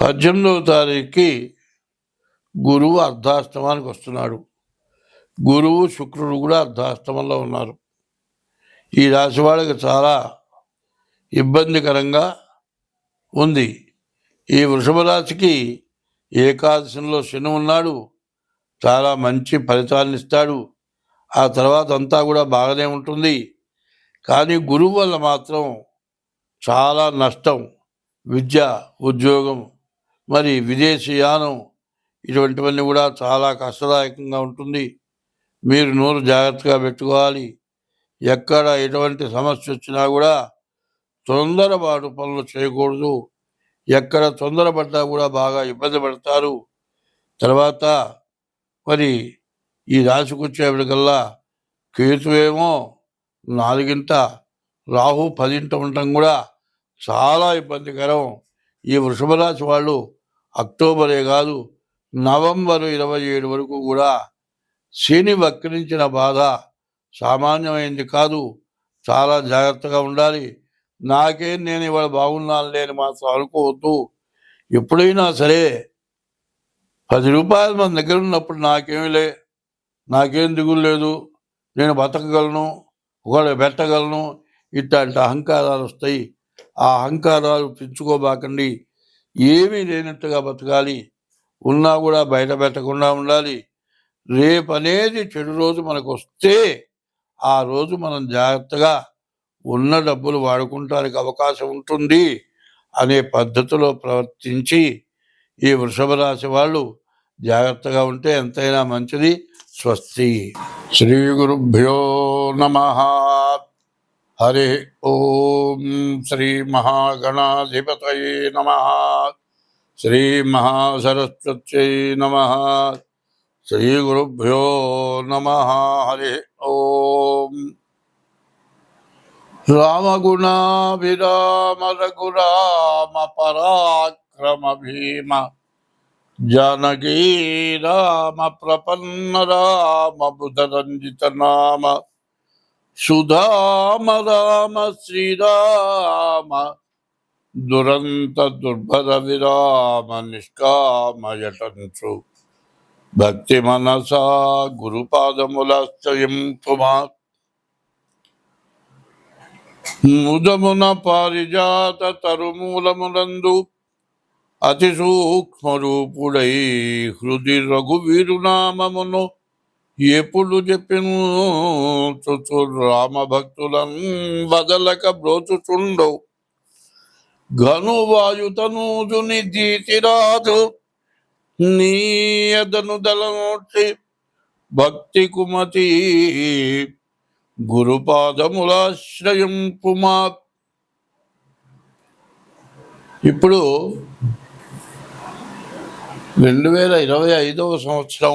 పద్దెనిమిదవ తారీఖుకి గురువు అర్ధాష్టమానికి వస్తున్నాడు. గురువు శుక్రుడు కూడా అర్ధాష్టమంలో ఉన్నారు. ఈ రాశి వాళ్ళకి చాలా ఇబ్బందికరంగా ఉంది. ఈ వృషభ రాశికి ఏకాదశంలో శని ఉన్నాడు. చాలా మంచి ఫలితాలను ఇస్తాడు. ఆ తర్వాత అంతా కూడా బాగానే ఉంటుంది. కానీ గురువు వల్ల మాత్రం చాలా నష్టం విద్య ఉద్యోగం మరి విదేశీయానం ఇటువంటివన్నీ కూడా చాలా కష్టదాయకంగా ఉంటుంది. మీరు నోరు జాగ్రత్తగా పెట్టుకోవాలి. ఎక్కడ ఎటువంటి సమస్య వచ్చినా కూడా తొందరపాటు పనులు చేయకూడదు. ఎక్కడ తొందరపడ్డా కూడా బాగా ఇబ్బంది పడతారు. తర్వాత మరి ఈ రాశికొచ్చేప్పటికల్లా కేతువేమో నాలుగింట రాహు పదింట ఉండటం కూడా చాలా ఇబ్బందికరం. ఈ వృషభ రాశి వాళ్ళు అక్టోబరే కాదు నవంబర్ ఇరవై ఏడు వరకు కూడా శని వక్రించిన బాధ సామాన్యమైంది కాదు. చాలా జాగ్రత్తగా ఉండాలి. నాకేం నేను ఇవాళ బాగున్నాను లేని మాత్రం అనుకోవద్దు. ఎప్పుడైనా సరే పది రూపాయలు మన దగ్గర ఉన్నప్పుడు నాకేమీ లే నాకేం దిగులు లేదు. నేను బతకగలను ఒకళ్ళు పెట్టగలను ఇట్లాంటి అహంకారాలు వస్తాయి. ఆ అహంకారాలు పెంచుకోబాకండి ఏమీ లేనట్టుగా బతకాలి. ఉన్నా కూడా బయట పెట్టకుండా ఉండాలి. రేపు అనేది చెడు రోజు మనకు వస్తే ఆ రోజు మనం జాగ్రత్తగా ఉన్న డబ్బులు వాడుకుంటానికి అవకాశం ఉంటుంది అనే పద్ధతిలో ప్రవర్తించి ఈ వృషభ రాశి వాళ్ళు జాగ్రత్తగా ఉంటే ఎంతైనా మంచిది. స్వస్తి. శ్రీ గురుభ్యో నమ. హరి ఓం శ్రీ మహాగణాధిపతయే నమ శ్రీ మహాసరస్వత్యై నమ శ్రీ గురుభ్యో నమ హరి ఓం రామగుణాభిరామ రఘురామ పరాక్రమ భీమ జానకీ రామ ప్రపన్న రామ బుధరంజిత నామ సుధామ రామ శ్రీరామ దురంత దుర్భర విరామ నిష్కామయటంచు భక్తి మనసా గురుపాదములాశ్రయం తుమా ముదమున పారిజాత తరుమూలమునందు అతి సూక్ష్మ రూపుడై హృది రఘువీరునామమును ఎప్పుడు చెప్పిను చుచు రామభక్తులను వదలక బ్రోచుచుండవు. ఘనువాయుతనూజుని దీతిరాజు నీయదను దళనోటి భక్తి కుమతి గురుపాదములాశ్రయం పుమా ఇప్పుడు రెండు వేల ఇరవై ఐదవ సంవత్సరం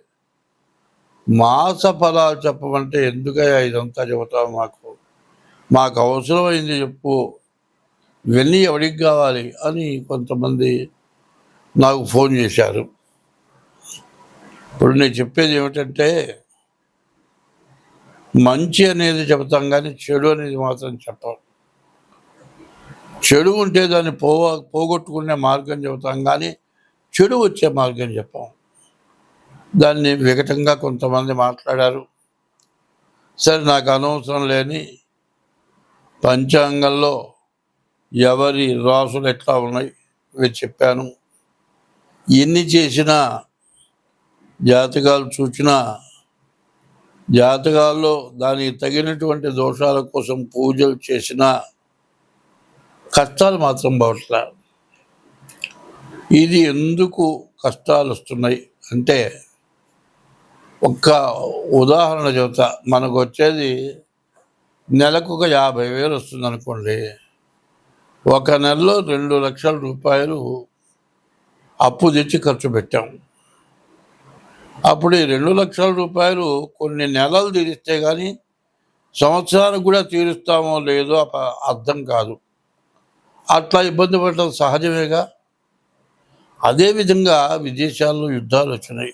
మాస ఫలాలు చెప్పమంటే ఎందుకయ్యా ఇదంతా చెబుతావు మాకు? మాకు అవసరమైంది చెప్పు. ఇవన్నీ ఎవరికి కావాలి? అని కొంతమంది నాకు ఫోన్ చేశారు. ఇప్పుడు నేను చెప్పేది ఏమిటంటే మంచి అనేది చెబుతాం కానీ చెడు అనేది మాత్రం చెప్పం. చెడు ఉంటే దాన్ని పోవ పోగొట్టుకునే మార్గం చెబుతాం కానీ చెడు వచ్చే మార్గం చెప్పాం. దాన్ని వికటంగా కొంతమంది మాట్లాడారు. సరే నాకు అనవసరం లేని పంచాంగంలో ఎవరి రాసులు ఎట్లా ఉన్నాయి ఇవి చెప్పాను. ఎన్ని చేసినా జాతకాలు చూచినా జాతకాల్లో దానికి తగినటువంటి దోషాల కోసం పూజలు చేసినా కష్టాలు మాత్రం పోవట్లే ఇది ఎందుకు కష్టాలు వస్తున్నాయి అంటే ఒక్క ఉదాహరణ చెబుతా. మనకు వచ్చేది నెలకు ఒక యాభై వేలు వస్తుంది అనుకోండి ఒక నెలలో రెండు లక్షల రూపాయలు అప్పు తెచ్చి ఖర్చు పెట్టాం. అప్పుడు ఈ రెండు లక్షల రూపాయలు కొన్ని నెలలు తీరిస్తే కానీ సంవత్సరానికి కూడా తీరుస్తామో లేదో అర్థం కాదు. అట్లా ఇబ్బంది పడటం సహజమేగా? అదేవిధంగా విదేశాల్లో యుద్ధాలు వచ్చినాయి.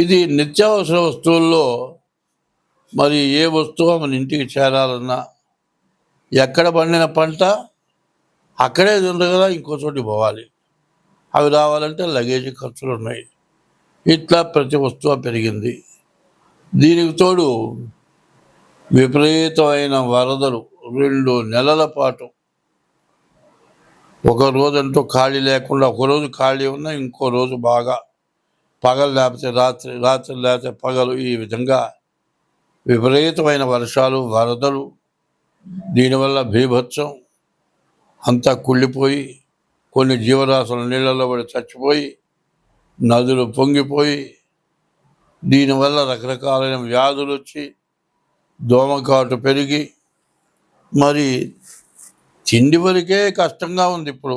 ఇది నిత్యావసర వస్తువుల్లో మరి ఏ వస్తువు మన ఇంటికి చేరాలన్నా ఎక్కడ పండిన పంట అక్కడే ఉంది కదా ఇంకో చోటికి పోవాలి. అవి రావాలంటే లగేజ్ ఖర్చులు ఉన్నాయి. ఇట్లా ప్రతి వస్తువు పెరిగింది. దీనికి తోడు విపరీతమైన వరదలు రెండు నెలల పాటు. ఒక రోజంటూ ఖాళీ లేకుండా ఒక రోజు ఖాళీ ఉన్నా ఇంకో రోజు బాగా పగలు లేకపోతే రాత్రి రాత్రి లేకపోతే పగలు ఈ విధంగా విపరీతమైన వర్షాలు వరదలు దీనివల్ల భీభత్సం అంతా కుళ్ళిపోయి కొన్ని జీవరాశులు నీళ్ళలో పడి చచ్చిపోయి నదులు పొంగిపోయి దీనివల్ల రకరకాలైన వ్యాధులు వచ్చి దోమకాటు పెరిగి మరి తిండి వరకే కష్టంగా ఉంది ఇప్పుడు.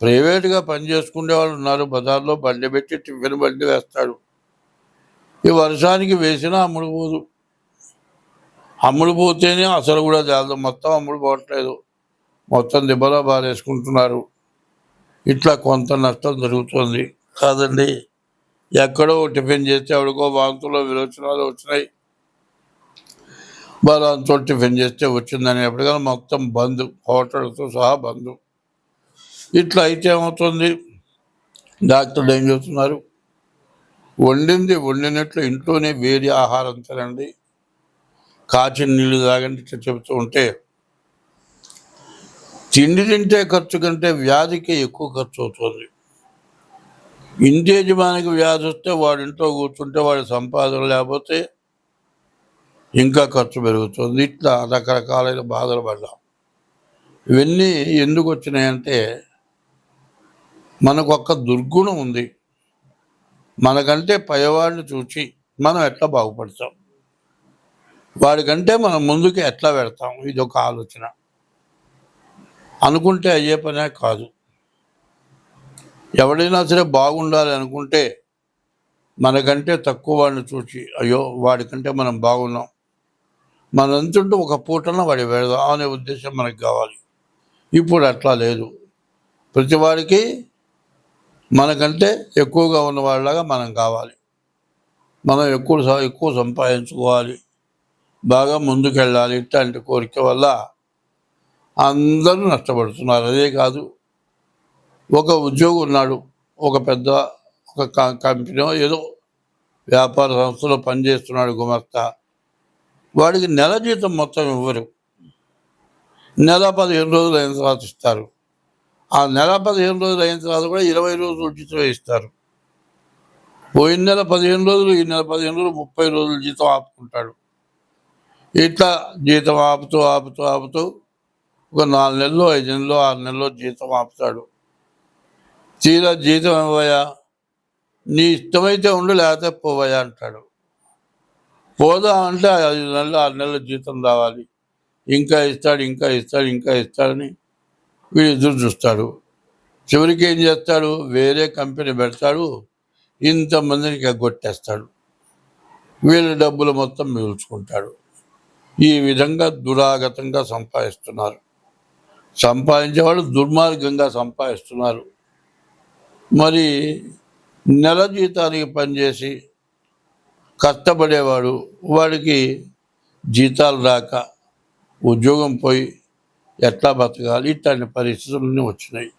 ప్రైవేట్గా పని చేసుకునే వాళ్ళు ఉన్నారు. బజార్లో బండి పెట్టి టిఫిన్ బండి వేస్తాడు. ఈ వర్షానికి వేసినా అమ్ముడుపోదు అమ్ముడుపోతేనే అసలు కూడా చాలదు మొత్తం అమ్ముడు పోవట్లేదు. మొత్తం దిబ్బలో బారేసుకుంటున్నారు ఇట్లా కొంత నష్టం జరుగుతుంది. కాదండి ఎక్కడో టిఫిన్ చేస్తే ఎవరికో వాంతులో విరోచనాలు వచ్చినాయి. బలంతో టిఫిన్ చేస్తే వచ్చిందని ఎప్పటికైనా మొత్తం బంద్. హోటల్తో సహా బంద్. ఇట్లా అయితే ఏమవుతుంది? డాక్టర్లు ఏం చెబుతున్నారు వండింది వండినట్లు ఇంట్లోనే వేడి ఆహారం తినండి. కాచిన నీళ్ళు తాగండి ఇట్లా చెబుతూ ఉంటే తిండి తింటే ఖర్చు కంటే వ్యాధికి ఎక్కువ ఖర్చు అవుతుంది. ఇంటి యజమానికి వ్యాధి వస్తే వాడి ఇంట్లో కూర్చుంటే వాడి సంపాదన లేకపోతే ఇంకా ఖర్చు పెరుగుతుంది. ఇట్లా రకరకాలైన బాధలు పడ్డాం. ఇవన్నీ ఎందుకు వచ్చినాయంటే మనకు ఒక దుర్గుణం ఉంది. మనకంటే పైవాడిని చూసి మనం ఎట్లా బాగుపడతాం? వాడికంటే మనం ముందుకు ఎట్లా పెడతాం ఇది ఒక ఆలోచన. అనుకుంటే అయ్యే పనే కాదు. ఎవడైనా సరే బాగుండాలి అనుకుంటే మనకంటే తక్కువ వాడిని చూసి అయ్యో వాడికంటే మనం బాగున్నాం. మన ఎంతుంటే ఒక పూటన వాడి పెడదాం అనే ఉద్దేశం మనకు కావాలి. ఇప్పుడు అట్లా లేదు. ప్రతి వాడికి మనకంటే ఎక్కువగా ఉన్నవాళ్ళగా మనం కావాలి. మనం ఎక్కువ ఎక్కువ సంపాదించుకోవాలి. బాగా ముందుకెళ్ళాలి ఇట్లాంటి కోరిక వల్ల అందరూ నష్టపడుతున్నారు. అదే కాదు ఒక ఉద్యోగి ఉన్నాడు ఒక పెద్ద ఒక క- కంపెనీ ఏదో వ్యాపార సంస్థలో పనిచేస్తున్నాడు గుమస్తా. వాడికి నెల జీతం మొత్తం ఇవ్వరు. నెల పదిహేను రోజులు అయిన తర్వాత ఇస్తారు. ఆ నెల పదిహేను రోజులు అయిన తర్వాత కూడా ఇరవై రోజులు జీతం ఇస్తారు. పోయిన నెల పదిహేను రోజులు ఈ నెల పదిహేను రోజులు ముప్పై రోజులు జీతం ఆపుకుంటాడు. ఇట్లా జీతం ఆపుతూ ఆపుతూ ఆపుతూ ఒక నాలుగు నెలలు ఐదు నెలలు ఆరు నెలలు జీతం ఆపుతాడు. తీరా జీతం ఇవ్వయా నీ ఇష్టమైతే ఉండు లేకపోతే పోవయా అంటాడు. పోదా అంటే ఐదు నెలలు ఆరు నెలల జీతం రావాలి. ఇంకా ఇస్తాడు ఇంకా ఇస్తాడు ఇంకా ఇస్తాడని వీడు ఎదురు చూస్తాడు. చివరికి ఏం చేస్తాడు? వేరే కంపెనీ పెడతాడు. ఇంతమందిని ఎగ్గొట్టేస్తాడు. వీళ్ళ డబ్బులు మొత్తం మిగుల్చుకుంటాడు. ఈ విధంగా దురాగతంగా సంపాదిస్తున్నారు. సంపాదించేవాళ్ళు దుర్మార్గంగా సంపాదిస్తున్నారు. మరి నెల జీతానికి పనిచేసి కష్టపడేవాడు వాడికి జీతాలు రాక ఉద్యోగం పోయి ఎట్లా బతకాలి? ఇట్లాంటి పరిస్థితులన్నీ వచ్చినాయి.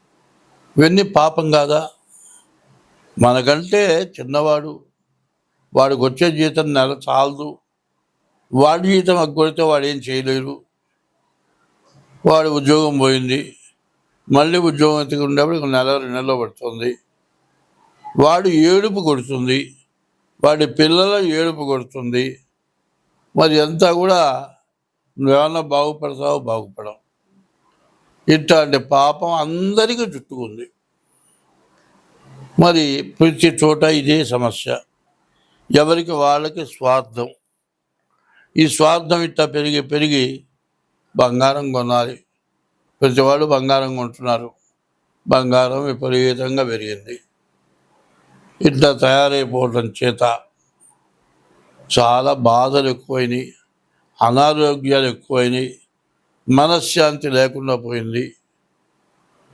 ఇవన్నీ పాపం కాదా? మనకంటే చిన్నవాడు వాడికి వచ్చే జీతం నెల చాలదు. వాడి జీతం అగ్గొడితే వాడు ఏం చేయలేరు వాడి ఉద్యోగం పోయింది. మళ్ళీ ఉద్యోగం ఎత్తుకు ఉండేప్పుడు నెల రెండు నెలలో పడుతుంది. వాడు ఏడుపు కొడుతుంది. వాడి పిల్లల ఏడుపు కొడుతుంది. మరి అంతా కూడా నువ్వేమన్నా బాగుపడతావో బాగుపడవు. ఇట్లాంటి పాపం అందరికీ చుట్టుకుంది. మరి ప్రతి చోట ఇదే సమస్య. ఎవరికి వాళ్ళకి స్వార్థం. ఈ స్వార్థం ఇట్లా పెరిగి పెరిగి బంగారం కొనాలి. ప్రతి వాళ్ళు బంగారం కొంటున్నారు. బంగారం విపరీతంగా పెరిగింది. ఇట్లా తయారైపోవడం చేత చాలా బాధలు ఎక్కువైనాయి. అనారోగ్యాలు ఎక్కువైనాయి. మనశ్శాంతి లేకుండా పోయింది.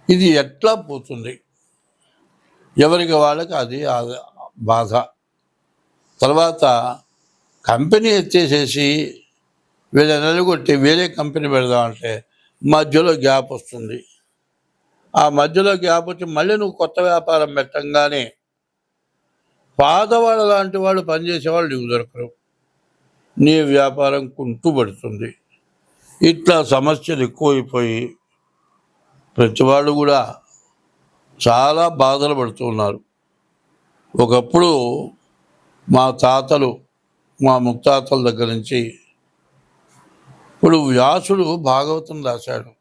ఇది ఎట్లా పోతుంది? ఎవరికి వాళ్ళకి అది ఆ- బాధ. తర్వాత కంపెనీ ఎత్తేసేసి వీళ్ళ నెలగొట్టి వేరే కంపెనీ పెడదామంటే మధ్యలో గ్యాప్ వస్తుంది. ఆ మధ్యలో గ్యాప్ వచ్చి మళ్ళీ నువ్వు కొత్త వ్యాపారం పెట్టంగానే పాతవాళ్ళ లాంటి వాళ్ళు పనిచేసేవాళ్ళు నీకు దొరకరు. నీ వ్యాపారం కుంటుపడుతుంది. ఇట్లా సమస్యలు ఎక్కువైపోయి ప్రతి వాళ్ళు కూడా చాలా బాధలు పడుతున్నారు ఒకప్పుడు మా తాతలు మా ముత్తాతల దగ్గర నుంచి ఇప్పుడు వ్యాసుడు భాగవతం రాశాడు.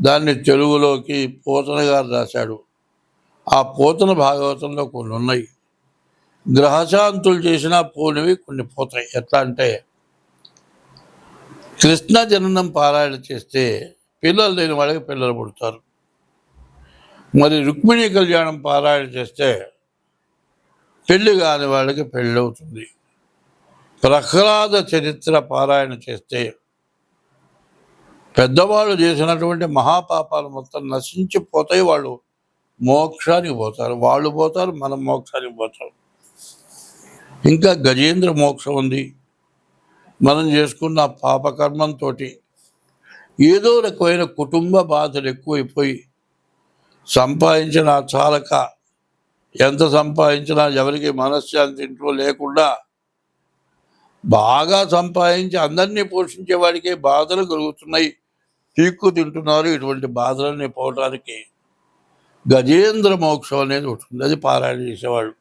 దాన్ని తెలుగులోకి పోతన గారు రాశాడు. ఆ పోతన భాగవతంలో కొన్ని ఉన్నాయి గ్రహశాంతులు చేసినా పోనివి కొన్ని పోతాయి. ఎట్లా అంటే కృష్ణ జననం పారాయణ చేస్తే పిల్లలు లేని వాళ్ళకి పిల్లలు పుడతారు. మరి రుక్మిణి కళ్యాణం పారాయణ చేస్తే పెళ్ళి కాని వాళ్ళకి పెళ్ళి అవుతుంది. ప్రహ్లాద చరిత్ర పారాయణ చేస్తే పెద్దవాళ్ళు చేసినటువంటి మహాపాపాలు మొత్తం నశించిపోతాయి. వాళ్ళు మోక్షానికి పోతారు. వాళ్ళు పోతారు మనం మోక్షానికి పోతారు ఇంకా గజేంద్ర మోక్షం ఉంది. మనం చేసుకున్న పాపకర్మంతో ఏదో రకమైన కుటుంబ బాధలు ఎక్కువైపోయి సంపాదించిన చాలక ఎంత సంపాదించినా ఎవరికి మనశ్శాంతి ఇంట్లో లేకుండా బాగా సంపాదించి అందరినీ పోషించే వాడికి బాధలు కలుగుతున్నాయి. తీక్కు తింటున్నారు. ఇటువంటి బాధలన్నీ పోవటానికి గజేంద్ర మోక్షం అనేది ఉంటుంది అది పారాయణ చేసేవాళ్ళు.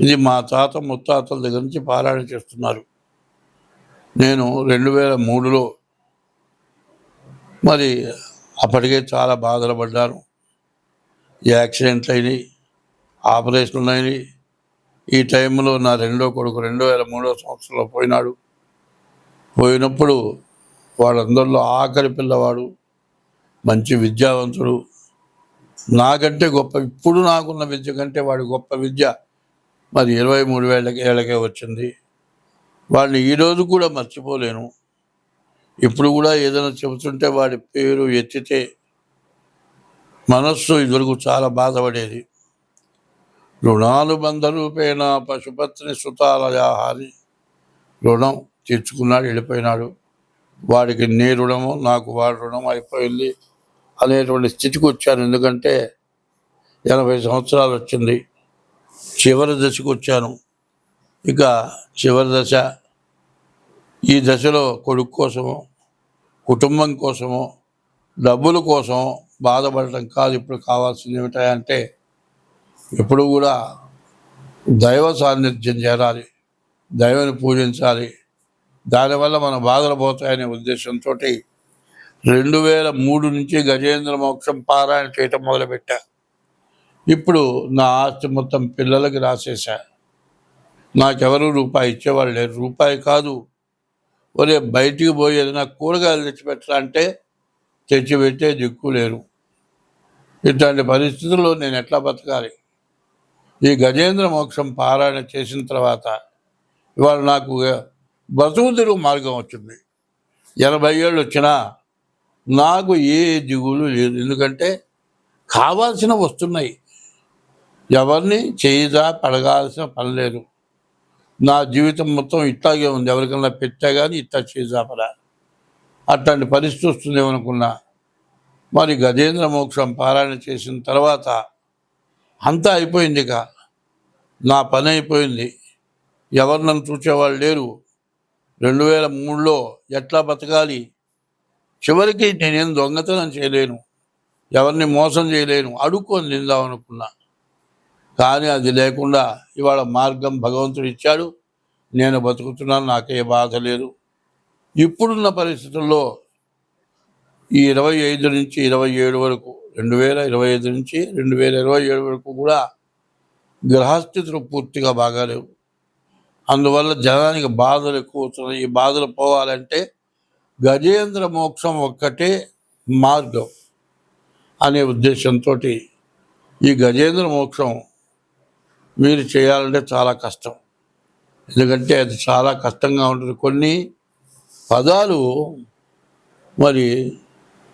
ఇది మా తాత ముత్తాతల దగ్గర నుంచి పారాయణ చేస్తున్నారు. నేను రెండు వేల మూడులో మరి అప్పటికే చాలా బాధలు పడ్డాను. యాక్సిడెంట్లు అయినాయి ఆపరేషన్లు అయినాయి ఈ టైంలో నా రెండో కొడుకు రెండు వేల మూడో సంవత్సరంలో పోయినాడు. పోయినప్పుడు వాళ్ళందరిలో ఆఖరి పిల్లవాడు మంచి విద్యావంతుడు. నాకంటే గొప్ప ఇప్పుడు నాకున్న విద్య కంటే వాడి గొప్ప విద్య మరి ఇరవై మూడు వేళ్ళకి ఏళ్ళకే వచ్చింది. వాడిని ఈరోజు కూడా మర్చిపోలేను. ఇప్పుడు కూడా ఏదైనా చెబుతుంటే వాడి పేరు ఎత్తితే మనస్సు ఇదివరకు చాలా బాధపడేది. రుణాలు రూపేణ పశుపత్ని సుతాలయాహారి రుణం తీర్చుకున్నాడు వెళ్ళిపోయినాడు. వాడికి నీ రుణము నాకు వాడి రుణం అయిపోయింది అనేటువంటి స్థితికి వచ్చాను. ఎందుకంటే ఎనభై సంవత్సరాలు వచ్చింది. చివరి దశకు వచ్చాను. ఇక చివరి దశ ఈ దశలో కొడుకు కోసమో కుటుంబం కోసమో డబ్బుల కోసం బాధపడటం కాదు ఇప్పుడు కావాల్సింది ఏమిటంటే ఎప్పుడు కూడా దైవ సాన్నిధ్యం చేరాలి దైవాన్ని పూజించాలి. దానివల్ల మన బాధలు పోతాయనే ఉద్దేశంతో రెండు వేల మూడు నుంచి గజేంద్ర మోక్షం పారాయణ చేయటం మొదలుపెట్టా. ఇప్పుడు నా ఆస్తి మొత్తం పిల్లలకి రాసేశా. నాకెవరు రూపాయి ఇచ్చేవాళ్ళు లేరు. రూపాయి కాదు. ఒరే బయటికి పోయి ఏదైనా కూరగాయలు తెచ్చిపెట్టరా అంటే తెచ్చిపెట్టే దిక్కు లేరు. ఇట్లాంటి పరిస్థితుల్లో నేను ఎట్లా బతకాలి? ఈ గజేంద్ర మోక్షం పారాయణ చేసిన తర్వాత ఇవాళ నాకు బతుకు తిరుగు మార్గం వచ్చింది. ఎనభై ఏళ్ళు వచ్చినా నాకు ఏ దిగులు లేదు. ఎందుకంటే కావాల్సిన వస్తున్నాయి. ఎవరిని చేయిదా పడగాల్సిన పని లేదు. నా జీవితం మొత్తం ఇట్లాగే ఉంది. ఎవరికైనా పెట్టా కానీ ఇట్లా చేజాపరా. అట్లాంటి పరిస్థితి వస్తుందేమనుకున్నా మరి గజేంద్ర మోక్షం పారాయణ చేసిన తర్వాత అంతా అయిపోయింది ఇక. నా పని అయిపోయింది. ఎవరు నన్ను చూసేవాళ్ళు లేరు. రెండు వేల మూడులో ఎట్లా బతకాలి? చివరికి నేనేం దొంగతనం చేయలేను. ఎవరిని మోసం చేయలేను. అడుక్కొని నిందామనుకున్నా కానీ అది లేకుండా ఇవాళ మార్గం భగవంతుడు ఇచ్చాడు. నేను బతుకుతున్నాను నాకే బాధ లేదు. ఇప్పుడున్న పరిస్థితుల్లో ఈ ఇరవై ఐదు నుంచి ఇరవై ఏడు వరకు రెండు వేల ఇరవై ఐదు నుంచి రెండు వేల ఇరవై ఏడు వరకు కూడా గ్రహస్థితులు పూర్తిగా బాగాలేవు. అందువల్ల జనానికి బాధలు ఎక్కువ అవుతున్నాయి ఈ బాధలు పోవాలంటే గజేంద్ర మోక్షం ఒక్కటే మార్గం అనే ఉద్దేశంతో ఈ గజేంద్ర మోక్షం మీరు చేయాలంటే చాలా కష్టం. ఎందుకంటే అది చాలా కష్టంగా ఉంటుంది. కొన్ని పదాలు మరి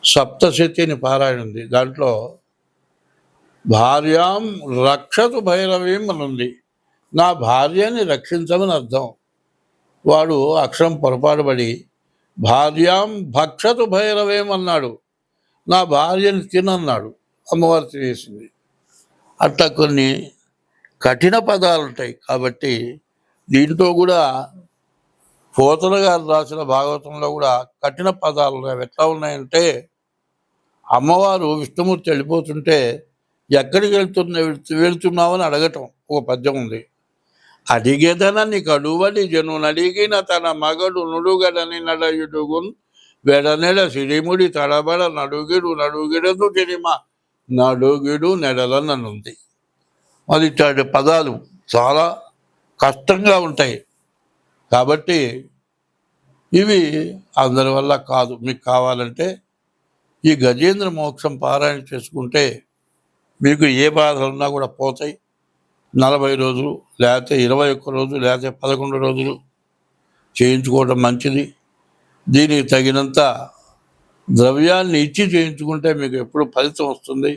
సప్తశతి అని పారాయణ ఉంది. దాంట్లో భార్యాం రక్షతు భైరవీం అని ఉంది. నా భార్యని రక్షించమని అర్థం. వాడు అక్షరం పొరపాటుపడి భార్యాం భక్షతు భైరవేం అన్నాడు. నా భార్యని తినన్నాడు. అమ్మవారు తినేసింది. అట్లా కొన్ని కఠిన పదాలు ఉంటాయి కాబట్టి దీంతో కూడా పోతన గారు రాసిన భాగవతంలో కూడా కఠిన పదాలు ఎట్లా ఉన్నాయంటే అమ్మవారు విష్ణుమూర్తి వెళ్ళిపోతుంటే ఎక్కడికి వెళ్తున్నా వెళ్తున్నావని అడగటం ఒక పద్యం ఉంది. అడిగేదనని నీకు అడువడి జనుని అడిగిన తన మగడు నుడుగడని నడయుడుగున్ వెడనెడ సిరిముడి తడబడ నడుగిడు నడుగిడదు తిరిమ నడుగిడు నెడలననుంది. మరి ఇట్లాంటి పదాలు చాలా కష్టంగా ఉంటాయి. కాబట్టి ఇవి అందరి వల్ల కాదు. మీకు కావాలంటే ఈ గజేంద్ర మోక్షం పారాయణ చేసుకుంటే మీకు ఏ బాధలు ఉన్నా కూడా పోతాయి. నలభై రోజులు లేకపోతే ఇరవై ఒక్క రోజులు లేకపోతే పదకొండు రోజులు చేయించుకోవడం మంచిది. దీనికి తగినంత ద్రవ్యాన్ని ఇచ్చి చేయించుకుంటే మీకు ఎప్పుడు ఫలితం వస్తుంది.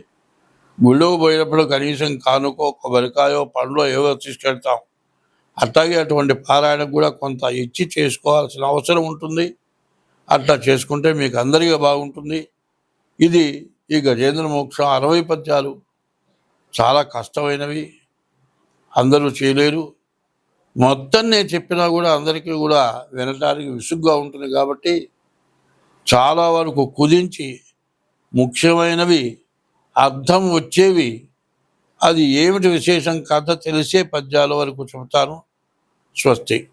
గుళ్ళోకి పోయినప్పుడు కనీసం కానుకో కొబ్బరికాయో పండ్లో ఏవో తీసుకెళ్తాం. అట్లాగే అటువంటి పారాయణకు కూడా కొంత ఇచ్చి చేసుకోవాల్సిన అవసరం ఉంటుంది. అట్లా చేసుకుంటే మీకు అందరికీ బాగుంటుంది. ఇది ఈ గజేంద్ర మోక్షం అరవై పద్యాలు. చాలా కష్టమైనవి. అందరూ చేయలేరు. మొత్తం నేను చెప్పినా కూడా అందరికీ కూడా వినటానికి విసుగ్గా ఉంటుంది కాబట్టి చాలా వరకు కుదించి ముఖ్యమైనవి అర్థం వచ్చేవి. అది ఏమిటి విశేషం? కథ తెలిసే పద్యాల వరకు చెబుతాను. స్వస్తి.